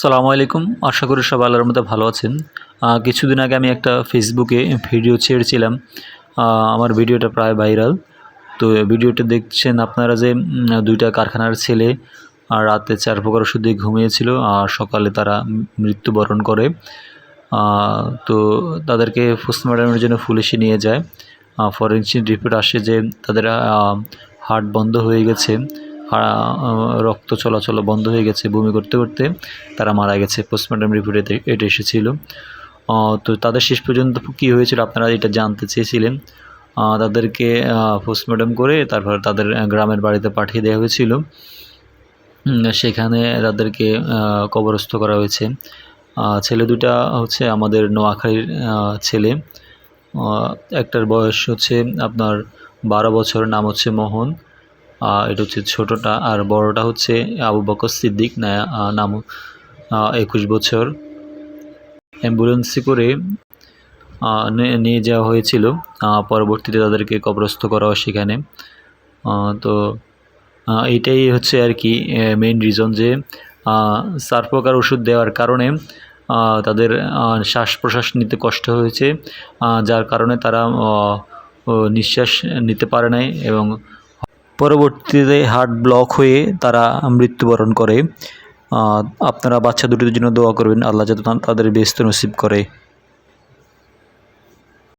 সালামু আলাইকুম। আশা করি সবাই আল্লাহর মধ্যে ভালো আছেন। কিছুদিন আগে আমি একটা ফেসবুকে ভিডিও ছেড়েছিলাম। আমার ভিডিওটা প্রায় ভাইরাল। তো ভিডিওটা দেখছেন আপনারা যে দুইটা কারখানার ছেলে, আর রাতে চার প্রকার ওষুধ ঘুমিয়েছিল, আর সকালে তারা মৃত্যুবরণ করে। তো তাদেরকে পোস্টমর্টমের জন্য পুলিশে নিয়ে যায়। ফরেন্সিক রিপোর্ট আসে যে, তাদের হার্ট বন্ধ হয়ে গেছে। রক্ত চলাচল বন্ধ হয়ে গেছে বমি করতে করতে। তারা মারা গেছে পোস্টমর্টম রিপোর্টে এটা এসেছিল। তো তাদের শেষ পর্যন্ত কী হয়েছিল আপনারা এটা জানতে চেয়েছিলেন। তাদেরকে পোস্টমর্টম করে তারপর তাদের গ্রামের বাড়িতে পাঠিয়ে দেওয়া হয়েছিল। সেখানে তাদেরকে কবরস্থ করা হয়েছে। ছেলে দুটা হচ্ছে আমাদের নোয়াখালীর ছেলে। একটার বয়স হচ্ছে আপনার বারো বছর, নাম হচ্ছে মোহন। এটা হচ্ছে ছোটোটা। আর বড়টা হচ্ছে আবু বকর সিদ্দিক নাম একুশ বছর। অ্যাম্বুলেন্সে করে নিয়ে যাওয়া হয়েছিল। পরবর্তীতে তাদেরকে কবরস্থ করা হয় সেখানে তো আহ, এইটাই হচ্ছে আর কি মেইন রিজন যে চার প্রকার ওষুধ দেওয়ার কারণে তাদের শ্বাস প্রশ্বাস নিতে কষ্ট হয়েছে। যার কারণে তারা নিঃশ্বাস নিতে পারে নাই এবং পরবর্তীতে হার্ট ব্লক হয়ে তারা মৃত্যুবরণ করে। আপনারা বাচ্চা দুটির জন্য দোয়া করবেন। আল্লাহ যাতে তাদের বেস্ত নসিব করে।